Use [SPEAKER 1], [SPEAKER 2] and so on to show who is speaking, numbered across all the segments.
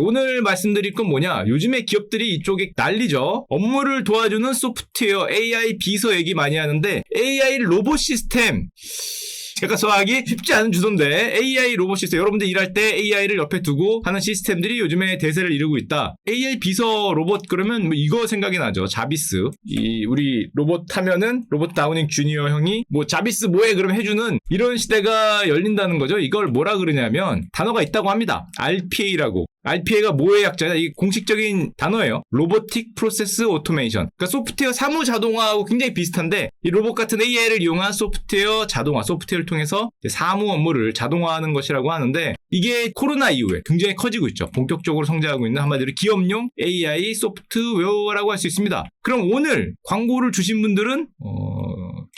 [SPEAKER 1] 오늘 말씀드릴 건 뭐냐? 요즘에 기업들이 이쪽에 난리죠. 업무를 도와주는 소프트웨어 AI 비서 얘기 많이 하는데 AI 로봇 시스템 제가 소화하기 쉽지 않은 주소인데 AI 로봇 시스템 여러분들 일할 때 AI를 옆에 두고 하는 시스템들이 요즘에 대세를 이루고 있다. AI 비서 로봇 그러면 뭐 이거 생각이 나죠. 자비스. 이 우리 로봇 하면은 로봇 다우닝 주니어 형이 뭐 자비스 뭐해 그럼 해주는 이런 시대가 열린다는 거죠. 이걸 뭐라 그러냐면 단어가 있다고 합니다. RPA라고. RPA가 뭐의 약자냐? 이게 공식적인 단어예요. 로보틱 프로세스 오토메이션. 그러니까 소프트웨어 사무 자동화하고 굉장히 비슷한데 이 로봇 같은 AI를 이용한 소프트웨어 자동화, 소프트웨어를 통해서 사무 업무를 자동화하는 것이라고 하는데 이게 코로나 이후에 굉장히 커지고 있죠. 본격적으로 성장하고 있는 한마디로 기업용 AI 소프트웨어라고 할 수 있습니다. 그럼 오늘 광고를 주신 분들은 어,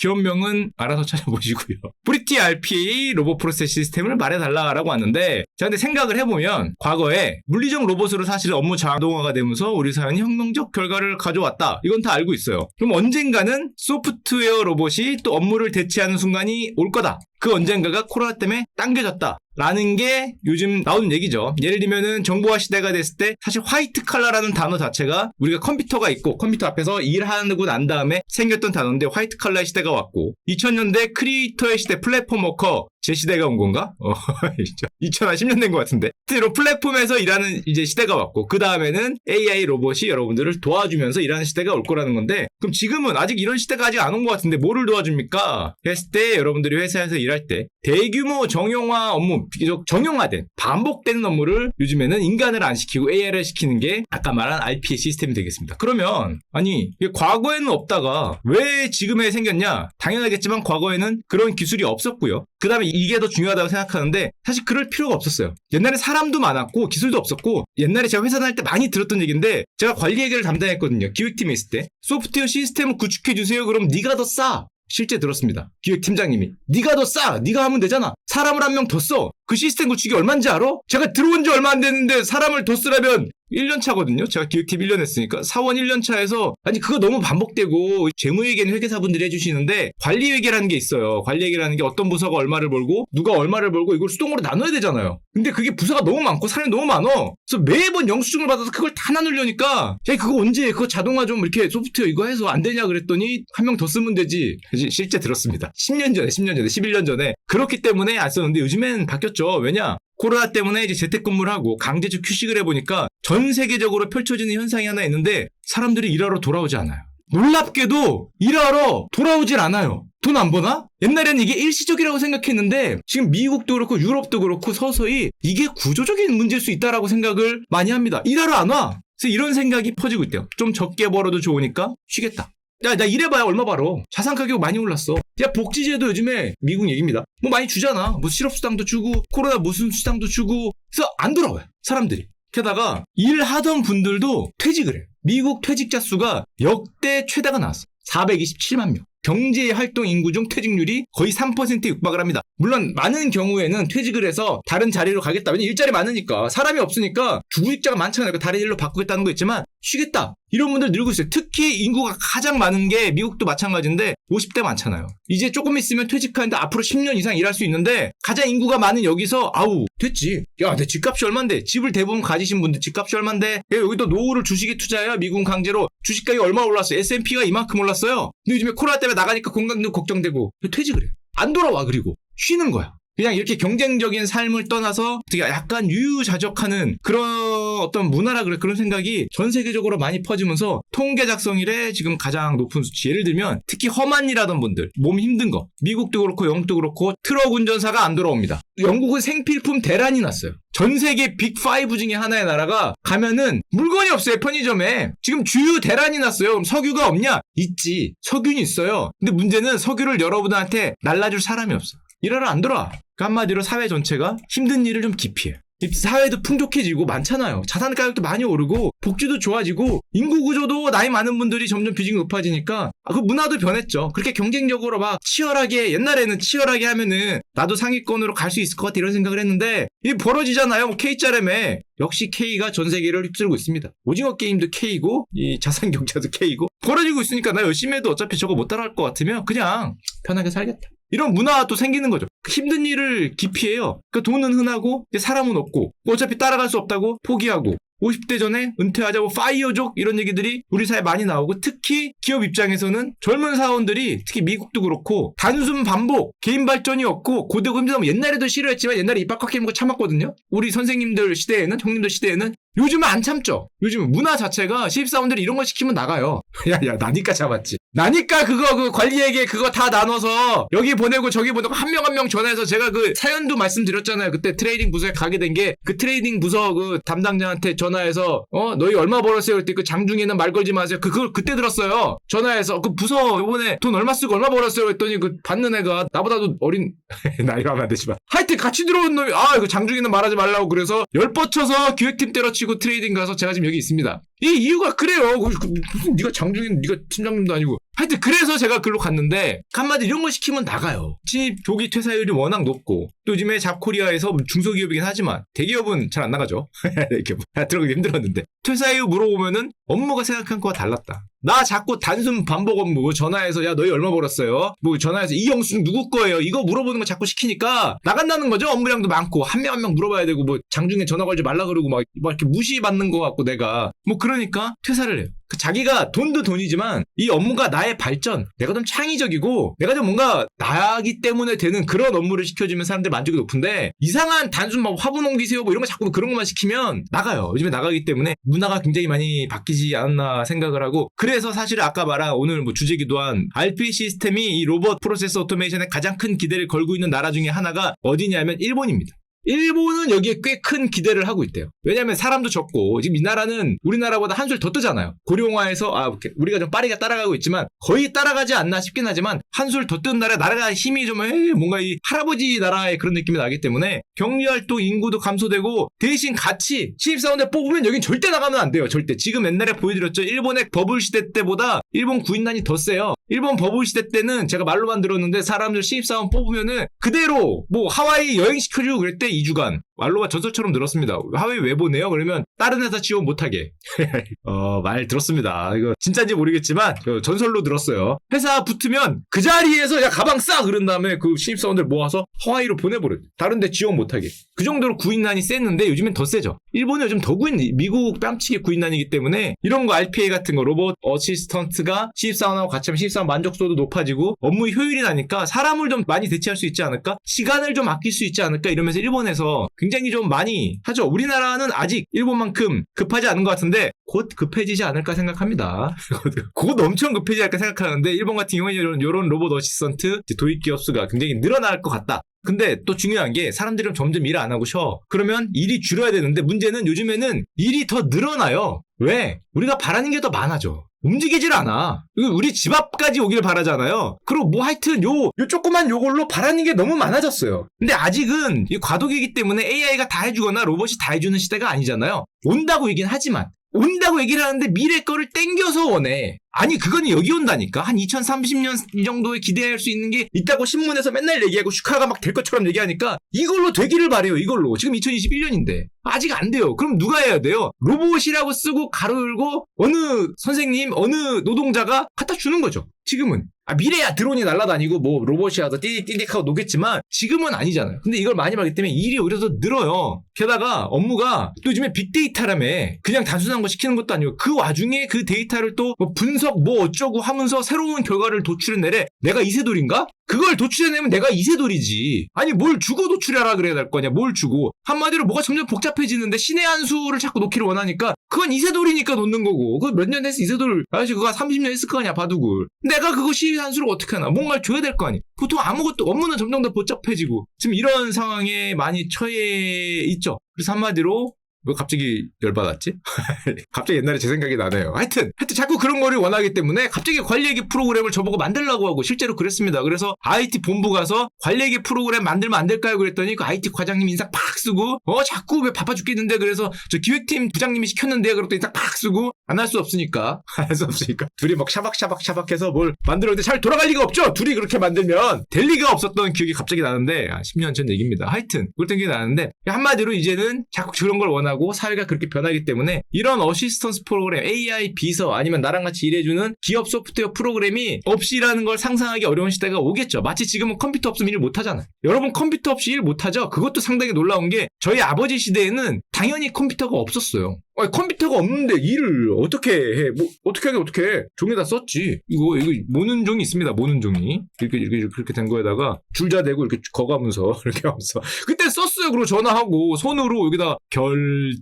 [SPEAKER 1] 기업명은 알아서 찾아보시고요. 브리티 RPA 로봇 프로세스 시스템을 말해달라라고 하는데 자 근데 생각을 해보면 과거에 물리적 로봇으로 사실 업무 자동화가 되면서 우리 사회는 혁명적 결과를 가져왔다. 이건 다 알고 있어요. 그럼 언젠가는 소프트웨어 로봇이 또 업무를 대체하는 순간이 올 거다. 그 언젠가가 코로나 때문에 당겨졌다. 라는 게 요즘 나오는 얘기죠. 예를 들면은 정보화 시대가 됐을 때 사실 화이트 칼라라는 단어 자체가 우리가 컴퓨터가 있고 컴퓨터 앞에서 일하고 난 다음에 생겼던 단어인데 화이트 칼라의 시대가 왔고 2000년대 크리에이터의 시대 플랫폼 워커 제 시대가 온 건가? 어, 2010년 된 것 같은데. 이런 플랫폼에서 일하는 이제 시대가 왔고, 그 다음에는 AI 로봇이 여러분들을 도와주면서 일하는 시대가 올 거라는 건데, 그럼 지금은 아직 이런 시대가 아직 안 온 것 같은데, 뭐를 도와줍니까? 했을 때, 여러분들이 회사에서 일할 때, 대규모 정형화 업무, 비교적 정형화된, 반복되는 업무를 요즘에는 인간을 안 시키고 AI를 시키는 게, 아까 말한 RPA 시스템이 되겠습니다. 그러면, 아니, 이게 과거에는 없다가, 왜 지금에 생겼냐? 당연하겠지만, 과거에는 그런 기술이 없었고요. 그 다음에 이게 더 중요하다고 생각하는데 사실 그럴 필요가 없었어요. 옛날에 사람도 많았고 기술도 없었고 옛날에 제가 회사 다닐 때 많이 들었던 얘기인데 제가 관리 회계를 담당했거든요. 기획팀에 있을 때 소프트웨어 시스템을 구축해 주세요. 그럼 네가 더 싸. 실제 들었습니다. 기획팀장님이 네가 더 싸. 네가 하면 되잖아. 사람을 한 명 더 써. 그 시스템 구축이 얼마인지 알아? 제가 들어온 지 얼마 안 됐는데 사람을 더 쓰려면 1년 차거든요. 제가 기획팀 1년 했으니까. 사원 1년 차에서 아니 그거 너무 반복되고 재무회계는 회계사분들이 해주시는데 관리회계라는 게 있어요. 관리회계라는 게 어떤 부서가 얼마를 벌고 누가 얼마를 벌고 이걸 수동으로 나눠야 되잖아요. 근데 그게 부서가 너무 많고 사람이 너무 많어. 그래서 매번 영수증을 받아서 그걸 다 나누려니까 야 그거 언제 해? 그거 자동화 좀 이렇게 소프트웨어 이거 해서 안 되냐 그랬더니 한 명 더 쓰면 되지. 실제 들었습니다. 10년 전에 10년 전에 11년 전에 그렇기 때문에 안 썼는데 요즘엔 바뀌었죠. 왜냐? 코로나 때문에 이제 재택근무를 하고 강제적 휴식을 해보니까 전 세계적으로 펼쳐지는 현상이 하나 있는데 사람들이 일하러 돌아오지 않아요. 놀랍게도 일하러 돌아오질 않아요. 돈 안 버나? 옛날에는 이게 일시적이라고 생각했는데 지금 미국도 그렇고 유럽도 그렇고 서서히 이게 구조적인 문제일 수 있다라고 생각을 많이 합니다. 일하러 안 와. 그래서 이런 생각이 퍼지고 있대요. 좀 적게 벌어도 좋으니까 쉬겠다. 야, 나 일해봐야 얼마 벌어. 자산 가격 많이 올랐어. 야, 복지제도 요즘에 미국 얘기입니다. 뭐 많이 주잖아. 뭐 실업수당도 주고, 코로나 무슨 수당도 주고. 그래서 안 돌아와요. 사람들이. 게다가 일하던 분들도 퇴직을 해요. 미국 퇴직자 수가 역대 최다가 나왔어. 427만 명. 경제 활동 인구 중 퇴직률이 거의 3%에 육박을 합니다. 물론 많은 경우에는 퇴직을 해서 다른 자리로 가겠다. 왜냐면 일자리 많으니까 사람이 없으니까 주구직자가 많잖아요. 그러니까 다른 일로 바꾸겠다는 거 있지만 쉬겠다. 이런 분들 늘고 있어요. 특히 인구가 가장 많은 게 미국도 마찬가지인데 50대 많잖아요. 이제 조금 있으면 퇴직하는데 앞으로 10년 이상 일할 수 있는데 가장 인구가 많은 여기서 아우 됐지. 야, 내 집값이 얼만데? 집을 대부분 가지신 분들 집값이 얼만데? 야, 여기도 노후를 주식에 투자해야 미국 강제로 주식 가격이 얼마 올랐어요? S&P가 이만큼 올랐어요. 근데 요즘에 코로나 때문에 나가니까 건강도 걱정되고 퇴직을 해. 안 돌아와 그리고 쉬는 거야. 그냥 이렇게 경쟁적인 삶을 떠나서 되게 약간 유유자적하는 그런 어떤 문화라 그래 그런 생각이 전 세계적으로 많이 퍼지면서 통계 작성일에 지금 가장 높은 수치. 예를 들면 특히 험한 일하던 분들 몸 힘든 거. 미국도 그렇고 영국도 그렇고 트럭 운전사가 안 돌아옵니다. 영국은 생필품 대란이 났어요. 전 세계 빅5 중에 하나의 나라가 가면은 물건이 없어요 편의점에. 지금 주유 대란이 났어요. 그럼 석유가 없냐? 있지. 석유는 있어요. 근데 문제는 석유를 여러분한테 날라줄 사람이 없어 일하러 안 돌아. 그 한마디로 사회 전체가 힘든 일을 좀 기피해. 사회도 풍족해지고 많잖아요. 자산 가격도 많이 오르고 복지도 좋아지고 인구 구조도 나이 많은 분들이 점점 비중이 높아지니까 아, 그 문화도 변했죠. 그렇게 경쟁적으로 막 치열하게 옛날에는 치열하게 하면은 나도 상위권으로 갈 수 있을 것 같아 이런 생각을 했는데 이게 벌어지잖아요. 뭐 K자램에 역시 K가 전 세계를 휩쓸고 있습니다. 오징어 게임도 K고 이 자산 경제도 K고 벌어지고 있으니까 나 열심히 해도 어차피 저거 못 따라갈 것 같으면 그냥 편하게 살겠다. 이런 문화가 또 생기는 거죠. 힘든 일을 기피해요. 그 돈은 흔하고 사람은 없고 어차피 따라갈 수 없다고 포기하고 50대 전에 은퇴하자고 파이어족 이런 얘기들이 우리 사회에 많이 나오고 특히 기업 입장에서는 젊은 사원들이 특히 미국도 그렇고 단순 반복 개인 발전이 없고 고되고 힘들다면 옛날에도 싫어했지만 옛날에 입꽉 깨는 거 참았거든요 우리 선생님들 시대에는 형님들 시대에는 요즘은 안 참죠 요즘은 문화 자체가 신입사원들이 이런 거 시키면 나가요 야야 나니까 참았지 나니까 그거 그 관리에게 그거 다 나눠서 여기 보내고 저기 보내고 한명 한 명 전화해서 제가 그 사연도 말씀드렸잖아요. 그때 트레이딩 부서에 가게 된 게 그 트레이딩 부서 그 담당자한테 전화해서 어 너희 얼마 벌었어요? 그때 그 장중에는 말 걸지 마세요. 그 그걸 그때 들었어요. 전화해서 그 부서 이번에 돈 얼마 쓰고 얼마 벌었어요? 했더니 그 받는 애가 나보다도 어린 나이가 하면 안 되지만 하여튼 같이 들어온 놈이 아 이거 장중에는 말하지 말라고 그래서 열 뻗쳐서 기획팀 때려치고 트레이딩 가서 제가 지금 여기 있습니다. 이 이유가 그래요. 그- 그 무슨 네가 장중인 네가 팀장님도 아니고 하여튼 그래서 제가 글로 갔는데 한마디 이런 거 시키면 나가요. 집 조기 퇴사율이 워낙 높고 또 요즘에 잡코리아에서 중소기업이긴 하지만 대기업은 잘 안 나가죠. 이렇게 뭐, 들어가기 힘들었는데 퇴사율 물어보면은 업무가 생각한 거와 달랐다. 나 자꾸 단순 반복 업무 전화해서 야 너희 얼마 벌었어요? 뭐 전화해서 이 영수증 누구 거예요? 이거 물어보는 거 자꾸 시키니까 나간다는 거죠. 업무량도 많고 한명 한 명 물어봐야 되고 뭐 장중에 전화 걸지 말라 그러고 막, 막 이렇게 무시받는 거 같고 내가 뭐 그러니까 퇴사를 해요. 그 자기가 돈도 돈이지만 이 업무가 나의 발전, 내가 좀 창의적이고 내가 좀 뭔가 나기 때문에 되는 그런 업무를 시켜주면 사람들 만족이 높은데 이상한 단순 막 화분 옮기세요 뭐 이런 거 자꾸 그런 것만 시키면 나가요. 요즘에 나가기 때문에 문화가 굉장히 많이 바뀌지 않았나 생각을 하고 그래서 사실 아까 말한 오늘 뭐 주제기도 한 RP 시스템이 이 로봇 프로세스 오토메이션에 가장 큰 기대를 걸고 있는 나라 중에 하나가 어디냐면 일본입니다. 일본은 여기에 꽤 큰 기대를 하고 있대요. 왜냐하면 사람도 적고 지금 이 나라는 우리나라보다 한술 더 뜨잖아요. 고령화에서 아 우리가 좀 빠르게 따라가고 있지만 거의 따라가지 않나 싶긴 하지만 한술 더 뜬 나라 나라가 힘이 좀 에이, 뭔가 이 할아버지 나라의 그런 느낌이 나기 때문에 경리 활동 인구도 감소되고 대신 같이 신입사원들 뽑으면 여긴 절대 나가면 안 돼요. 절대. 지금 옛날에 보여드렸죠. 일본의 버블 시대 때보다 일본 구인난이 더 세요. 일본 버블 시대 때는 제가 말로만 들었는데 사람들 신입사원 뽑으면은 그대로 뭐 하와이 여행 시켜주고 때 2주간 말로가 전설처럼 늘었습니다. 하와이 왜 보내요? 그러면 다른 회사 지원 못하게. 어, 말 들었습니다. 이거 진짜인지 모르겠지만 그 전설로 들었어요. 회사 붙으면 그 자리에서 야 가방 싸 그런 다음에 그 신입사원들 모아서 하와이로 보내버려. 다른 데 지원 못하게. 그 정도로 구인난이 셌는데 요즘엔 더 세죠. 일본은 요즘 더 구인, 미국 뺨치게 구인난이기 때문에 이런 거 RPA 같은 거 로봇 어시스턴트가 신입사원하고 같이 하면 신입사원 만족도도 높아지고 업무 효율이 나니까 사람을 좀 많이 대체할 수 있지 않을까? 시간을 좀 아낄 수 있지 않을까? 이러면서 일본에서 굉장히 좀 많이 하죠. 우리나라는 아직 일본만큼 급하지 않은 것 같은데 곧 급해지지 않을까 생각합니다. 곧 엄청 급해지지 않을까 생각하는데 일본 같은 경우는 이런, 로봇 어시스턴트 도입 기업 수가 굉장히 늘어날 것 같다. 근데 또 중요한 게 사람들은 점점 일을 안 하고 쉬어. 그러면 일이 줄어야 되는데 문제는 요즘에는 일이 더 늘어나요. 왜? 우리가 바라는 게 더 많아져. 움직이질 않아. 우리 집 앞까지 오길 바라잖아요. 그리고 뭐 하여튼 요, 요 조그만 요걸로 바라는 게 너무 많아졌어요. 근데 아직은 이 과도기이기 때문에 AI가 다 해주거나 로봇이 다 해주는 시대가 아니잖아요. 온다고 얘기는 하지만. 온다고 얘기를 하는데 미래 거를 땡겨서 원해. 아니 그건 여기 온다니까. 한 2030년 정도에 기대할 수 있는 게 있다고 신문에서 맨날 얘기하고 슈카가 막 될 것처럼 얘기하니까 이걸로 되기를 바래요 이걸로. 지금 2021년인데. 아직 안 돼요. 그럼 누가 해야 돼요? 로봇이라고 쓰고 가로 열고 어느 선생님 어느 노동자가 갖다 주는 거죠 지금은. 아, 미래야 드론이 날아다니고 뭐 로봇이 와서 띠딕띠딕하고 노겠지만 지금은 아니잖아요. 근데 이걸 많이 하기 때문에 일이 오히려 더 늘어요. 게다가 업무가 또 요즘에 빅데이터라며 그냥 단순한 거 시키는 것도 아니고 그 와중에 그 데이터를 또 뭐 분석 뭐 어쩌고 하면서 새로운 결과를 도출해내래. 내가 이세돌인가? 그걸 도출해내면 내가 이세돌이지. 아니 뭘 주고 도출하라 그래야 될 거냐? 뭘 주고 한마디로 뭐가 점점 복잡해지는데 신의 한 수를 자꾸 놓기를 원하니까 그건 이세돌이니까 놓는 거고 그거 몇년 했어 이세돌 아저씨 그거 30년 했을 거 아니야 바둑을 내가 그거 시의 한 수를 어떻게 하나 뭔가를 줘야 될 거 아니 보통 아무것도 업무는 점점 더 복잡해지고 지금 이런 상황에 많이 처해 있죠 그래서 한마디로 왜 갑자기 열받았지? 갑자기 옛날에 제 생각이 나네요. 하여튼, 하여튼 자꾸 그런 거를 원하기 때문에 갑자기 관리얘기 프로그램을 저보고 만들라고 하고 실제로 그랬습니다. 그래서 IT 본부 가서 관리얘기 프로그램 만들면 안 될까요? 그랬더니 그 IT 과장님 인상 팍 쓰고 어 자꾸 왜 바빠 죽겠는데 그래서 저 기획팀 부장님이 시켰는데 그러고 또팍 쓰고 안 할 수 없으니까 할수 없으니까 둘이 막 샤박샤박샤박 해서 뭘 만들었는데 잘 돌아갈 리가 없죠 둘이 그렇게 만들면 될 리가 없었던 기억이 갑자기 나는데 아, 10년 전 얘기입니다 하여튼 그랬던 기억이 나는데 한마디로 이제는 자꾸 그런 걸 원하 고 사회가 그렇게 변하기 때문에 이런 어시스턴스 프로그램 AI 비서 아니면 나랑 같이 일해주는 기업 소프트웨어 프로그램이 없이라는 걸 상상하기 어려운 시대가 오겠죠 마치 지금은 컴퓨터 없으면 일 못하잖아요 여러분 컴퓨터 없이 일 못하죠 그것도 상당히 놀라운 게 저희 아버지 시대에는 당연히 컴퓨터가 없었어요 아니, 컴퓨터가 없는데 일을 어떻게 해? 뭐 어떻게 하게 어떻게 해? 종에다 썼지. 이거 이거 모는 종이 있습니다. 모는 종이 이렇게 이렇게 이렇게 된 거에다가 줄자 대고 이렇게 거가면서 이렇게 하면서 그때 썼어요. 그리고 전화하고 손으로 여기다 결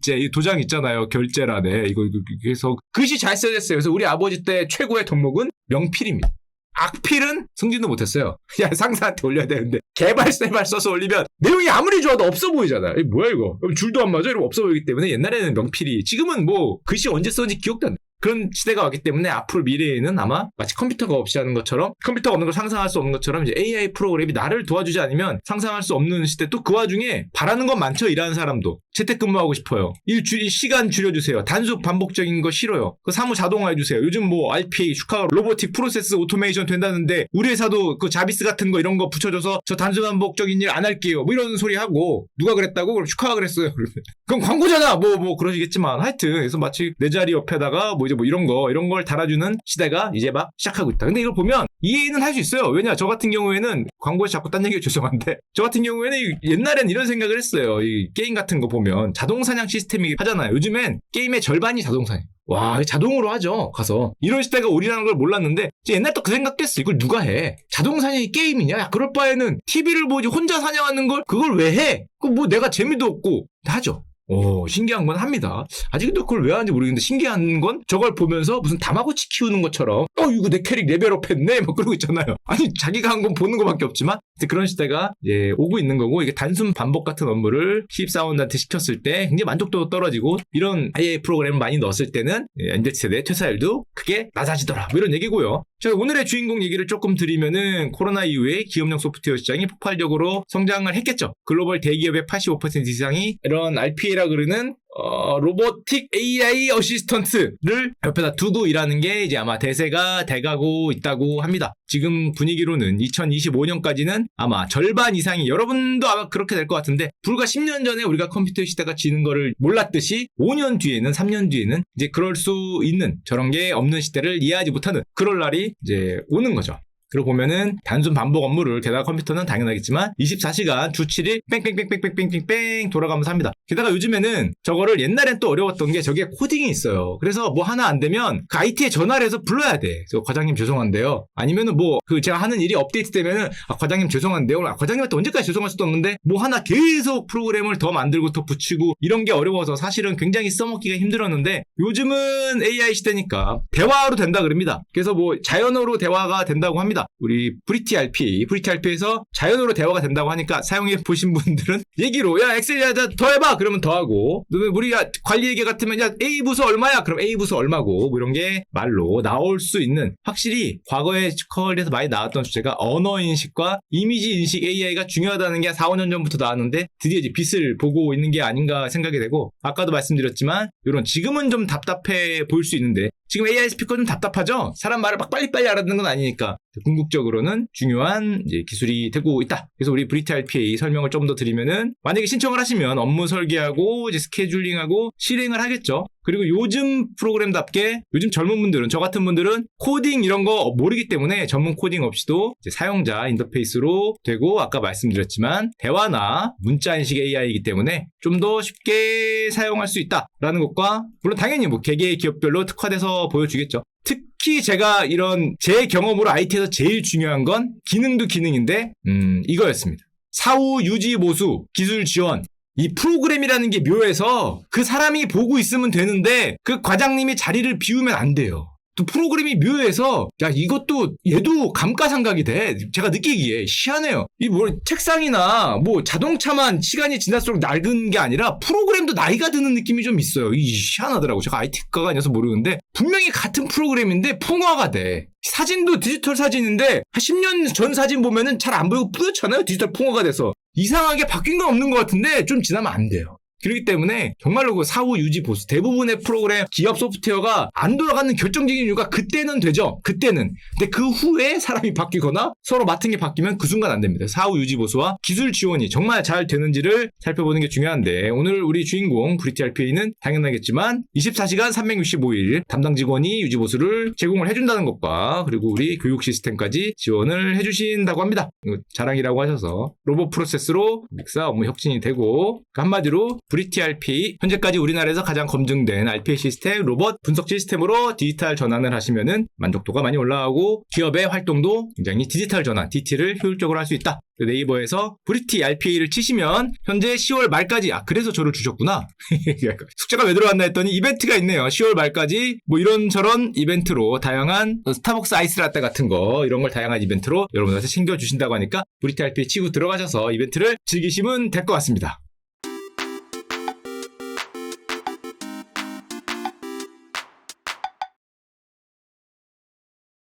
[SPEAKER 1] 제 이 도장 있잖아요. 결제란에 이거 이거 그래서 글씨 잘 써졌어요. 그래서 우리 아버지 때 최고의 덕목은 명필입니다. 악필은 승진도 못했어요. 야 상사한테 올려야 되는데 개발세발 써서 올리면 내용이 아무리 좋아도 없어 보이잖아. 이 뭐야 이거? 줄도 안 맞아. 이러면 없어 보이기 때문에 옛날에는 명필이 지금은 뭐 글씨 언제 썼는지 기억도 안 나. 그런 시대가 왔기 때문에 앞으로 미래에는 아마 마치 컴퓨터가 없이 하는 것처럼 컴퓨터가 없는 걸 상상할 수 없는 것처럼 이제 AI 프로그램이 나를 도와주지 않으면 상상할 수 없는 시대 또 그 와중에 바라는 건 많죠 일하는 사람도. 재택근무하고 싶어요. 일 줄 시간 줄여주세요. 단순 반복적인 거 싫어요. 그 사무 자동화해 주세요. 요즘 뭐 RPA 슈카 로보틱 프로세스 오토메이션 된다는데 우리 회사도 그 자비스 같은 거 이런 거 붙여줘서 저 단순 반복적인 일 안 할게요. 뭐 이런 소리 하고 누가 그랬다고? 그럼 슈카가 그랬어요. 그럼 광고잖아. 뭐뭐 그러시겠지만 하여튼 그래서 마치 내 자리 옆에다가 뭐 이제 뭐 이런 거 이런 걸 달아주는 시대가 이제 막 시작하고 있다. 근데 이걸 보면 이해는 할 수 있어요. 왜냐 저 같은 경우에는 광고에서 자꾸 딴 얘기 죄송한데 저 같은 경우에는 이- 옛날엔 이런 생각을 했어요. 이 게임 같은 거 보면 자동 사냥 시스템이 하잖아요. 요즘엔 게임의 절반이 자동 사냥. 와 자동으로 하죠 가서. 이런 시대가 오리라는 걸 몰랐는데 옛날 또그 생각했어. 이걸 누가 해? 자동 사냥이 게임이냐? 야 그럴 바에는 TV를 보지 혼자 사냥하는 걸 그걸 왜 해? 그 뭐 내가 재미도 없고. 하죠 오, 신기한 건 합니다. 아직도 그걸 왜 하는지 모르겠는데 신기한 건 저걸 보면서 무슨 다마고치 키우는 것처럼 어, 이거 내 캐릭 레벨업 했네? 뭐 그러고 있잖아요. 아니, 자기가 한 건 보는 것밖에 없지만 그런 시대가 이제 오고 있는 거고 이게 단순 반복 같은 업무를 신입사원한테 시켰을 때 굉장히 만족도도 떨어지고 이런 AI 프로그램을 많이 넣었을 때는 예, MZ 세대 퇴사율도 크게 낮아지더라. 뭐 이런 얘기고요. 자, 오늘의 주인공 얘기를 조금 드리면은 코로나 이후에 기업용 소프트웨어 시장이 폭발적으로 성장을 했겠죠. 글로벌 대기업의 85% 이상이 이런 RPA라 그러는 어, 로보틱 AI 어시스턴트를 옆에다 두고 일하는 게 이제 아마 대세가 돼가고 있다고 합니다. 지금 분위기로는 2025년까지는 아마 절반 이상이 여러분도 아마 그렇게 될 것 같은데 불과 10년 전에 우리가 컴퓨터 시대가 지는 거를 몰랐듯이 5년 뒤에는 3년 뒤에는 이제 그럴 수 있는 저런 게 없는 시대를 이해하지 못하는 그럴 날이 이제 오는 거죠. 그리고 보면은 단순 반복 업무를 게다가 컴퓨터는 당연하겠지만 24시간 주 7일 뺑뺑뺑뺑뺑뺑뺑뺑 돌아가면서 합니다. 게다가 요즘에는 저거를 옛날엔 또 어려웠던 게 저게 코딩이 있어요. 그래서 뭐 하나 안 되면 그 IT에 전화를 해서 불러야 돼. 그래서 과장님 죄송한데요. 아니면은 뭐 그 제가 하는 일이 업데이트 되면은 아 과장님 죄송한데요. 아 과장님한테 언제까지 죄송할 수도 없는데 뭐 하나 계속 프로그램을 더 만들고 더 붙이고 이런 게 어려워서 사실은 굉장히 써먹기가 힘들었는데 요즘은 AI 시대니까 대화로 된다 그럽니다. 그래서 뭐 자연어로 대화가 된다고 합니다. 우리 브리티 RP, 브리티 RP에서 자연어로 대화가 된다고 하니까 사용해 보신 분들은 얘기로 야 엑셀 더 해봐! 그러면 더 하고 우리가 관리 얘기 같으면 야 A 부서 얼마야? 그럼 A 부서 얼마고 뭐 이런 게 말로 나올 수 있는 확실히 과거에 컬에서 많이 나왔던 주제가 언어 인식과 이미지 인식 AI가 중요하다는 게 4, 5년 전부터 나왔는데 드디어 이제 빛을 보고 있는 게 아닌가 생각이 되고 아까도 말씀드렸지만 이런 지금은 좀 답답해 보일 수 있는데 지금 AI 스피커 좀 답답하죠? 사람 말을 막 빨리빨리 알아듣는 건 아니니까 궁극적으로는 중요한 기술이 되고 있다. 그래서 우리 브리트 RPA 설명을 좀 더 드리면은 만약에 신청을 하시면 업무 설계하고 이제 스케줄링하고 실행을 하겠죠. 그리고 요즘 프로그램답게 요즘 젊은 분들은 저 같은 분들은 코딩 이런 거 모르기 때문에 전문 코딩 없이도 사용자 인터페이스로 되고 아까 말씀드렸지만 대화나 문자 인식 AI이기 때문에 좀 더 쉽게 사용할 수 있다라는 것과 물론 당연히 뭐 개개 기업별로 특화돼서 보여주겠죠. 특히 제가 이런 제 경험으로 IT에서 제일 중요한 건 기능도 기능인데 음 이거였습니다. 사후 유지 모수 기술 지원 이 프로그램이라는 게 묘해서 그 사람이 보고 있으면 되는데 그 과장님이 자리를 비우면 안 돼요. 또 프로그램이 묘해서 야 이것도 얘도 감가상각이 돼. 제가 느끼기에 희한해요. 이 뭐 책상이나 뭐 자동차만 시간이 지날수록 낡은 게 아니라 프로그램도 나이가 드는 느낌이 좀 있어요. 이 희한하더라고. 제가 IT과가 아니어서 모르는데 분명히 같은 프로그램인데 풍화가 돼. 사진도 디지털 사진인데 한 10년 전 사진 보면은 잘 안 보이고 뿌옇잖아요. 디지털 풍화가 돼서. 이상하게 바뀐 건 없는 것 같은데 좀 지나면 안 돼요. 그렇기 때문에 정말로 그 사후 유지 보수 대부분의 프로그램 기업 소프트웨어가 안 돌아가는 결정적인 이유가 그때는 되죠. 그때는. 근데 그 후에 사람이 바뀌거나 서로 맡은 게 바뀌면 그 순간 안 됩니다. 사후 유지 보수와 기술 지원이 정말 잘 되는지를 살펴보는 게 중요한데 오늘 우리 주인공 브리티 RPA는 당연하겠지만 24시간 365일 담당 직원이 유지 보수를 제공을 해준다는 것과 그리고 우리 교육 시스템까지 지원을 해주신다고 합니다. 자랑이라고 하셔서 로봇 프로세스로 믹사 업무 혁신이 되고 그 한마디로 브리티 RPA 현재까지 우리나라에서 가장 검증된 RPA 시스템 로봇 분석 시스템으로 디지털 전환을 하시면은 만족도가 많이 올라가고 기업의 활동도 굉장히 디지털 전환 DT를 효율적으로 할 수 있다. 그 네이버에서 브리티 RPA를 치시면 현재 10월 말까지 아 그래서 저를 주셨구나. 숙제가 왜 들어왔나 했더니 이벤트가 있네요. 10월 말까지 뭐 이런 저런 이벤트로 다양한 스타벅스 아이스 라떼 같은 거 이런 걸 다양한 이벤트로 여러분들한테 챙겨주신다고 하니까 브리티 RPA 치고 들어가셔서 이벤트를 즐기시면 될 것 같습니다